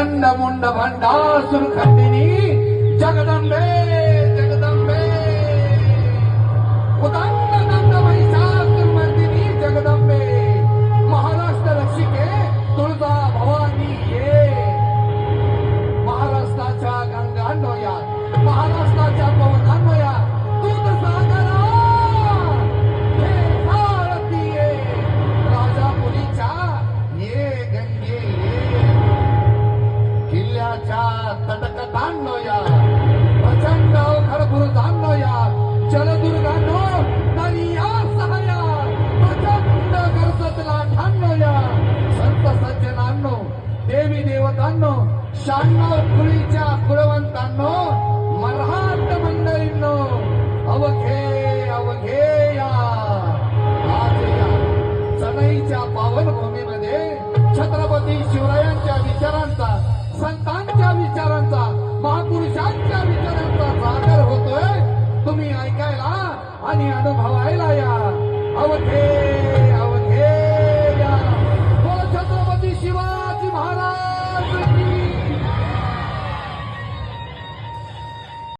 దండముండ భండాసురు కట్టిని జగదంబే तटकटांनोया प्रचंड या जलदुर्गांनो या सहाया। प्रचंड गरजतला ठाणोया संत सज्जनांनो देवी देवतांनो शहाण्णव कुळीच्या आणि अनुभवायला या. अवधे